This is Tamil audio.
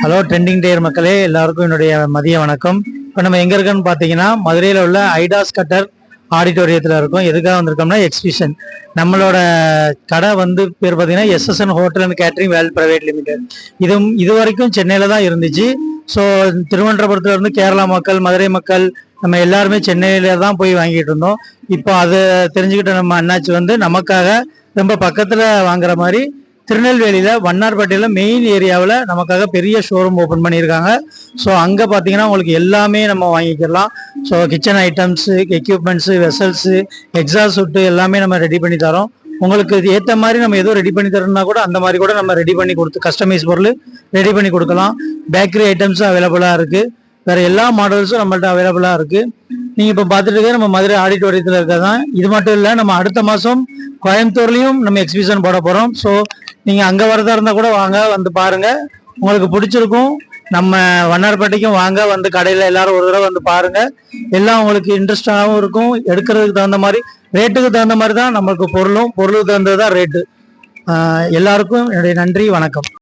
ஹலோ ட்ரெண்டிங் டேர் மக்களே எல்லாருக்கும் என்னுடைய மதிய வணக்கம். இப்போ நம்ம எங்கே இருக்கோம்னு பார்த்தீங்கன்னா மதுரையில் உள்ள ஐடாஸ் கட்டர் ஆடிட்டோரியத்தில் இருக்கோம். எதுக்காக வந்திருக்கோம்னா எக்ஸிபிஷன் நம்மளோட கடை வந்து பேர் பார்த்தீங்கன்னா SSN hotel and catering Vel private limited இது இது வரைக்கும் சென்னையில் தான் இருந்துச்சு. ஸோ திருவனந்தபுரத்தில் இருந்து கேரளா மக்கள் மதுரை மக்கள் நம்ம எல்லாருமே சென்னையில தான் போய் வாங்கிட்டு இருந்தோம். இப்போ அதை தெரிஞ்சுக்கிட்ட நம்ம அண்ணாச்சி வந்து நமக்காக ரொம்ப பக்கத்தில் வாங்குற மாதிரி திருநெல்வேலியில் வண்ணார்பட்டியில் மெயின் ஏரியாவில் நமக்காக பெரிய ஷோரூம் ஓப்பன் பண்ணியிருக்காங்க. ஸோ அங்கே பார்த்தீங்கன்னா உங்களுக்கு எல்லாமே நம்ம வாங்கிக்கலாம் so kitchen items equipments vessels exhaust சுட்டு எல்லாமே நம்ம ரெடி பண்ணி தரோம். உங்களுக்கு ஏற்ற மாதிரி நம்ம எதுவும் ரெடி பண்ணி தரோம்னா கூட அந்த மாதிரி கூட நம்ம ரெடி பண்ணி கொடுத்து கஸ்டமைஸ் பொருள் ரெடி பண்ணி கொடுக்கலாம். பேக்கரி ஐட்டம்ஸும் அவைலபிளாக இருக்குது வேறு எல்லா மாடல்ஸும் நம்மள்ட்ட அவைலபிளாக இருக்குது நீங்கள் இப்போ பாத்துட்டு இருக்க நம்ம மதுரை ஆடிட்டோரியத்தில் இருக்கதான் இது மட்டும் இல்லை நம்ம அடுத்த மாதம் கோயம்புத்தூர்லேயும் நம்ம எக்ஸிபிஷன் போட போகிறோம் ஸோ நீங்கள் அங்கே வரதா இருந்தால் கூட வாங்க வந்து பாருங்க. உங்களுக்கு பிடிச்சிருக்கும். நம்ம வண்ணார்பேட்டைக்கும் வாங்க வந்து கடையில் எல்லாரும் ஒரு தடவை வந்து பாருங்க. எல்லாம் உங்களுக்கு இன்ட்ரெஸ்டாகவும் இருக்கும். எடுக்கிறதுக்கு தகுந்த மாதிரி ரேட்டுக்கு தகுந்த மாதிரி தான் நம்மளுக்கு பொருளும். பொருளுக்கு தகுந்தது தான் ரேட்டு எல்லாருக்கும் என்னுடைய நன்றி வணக்கம்.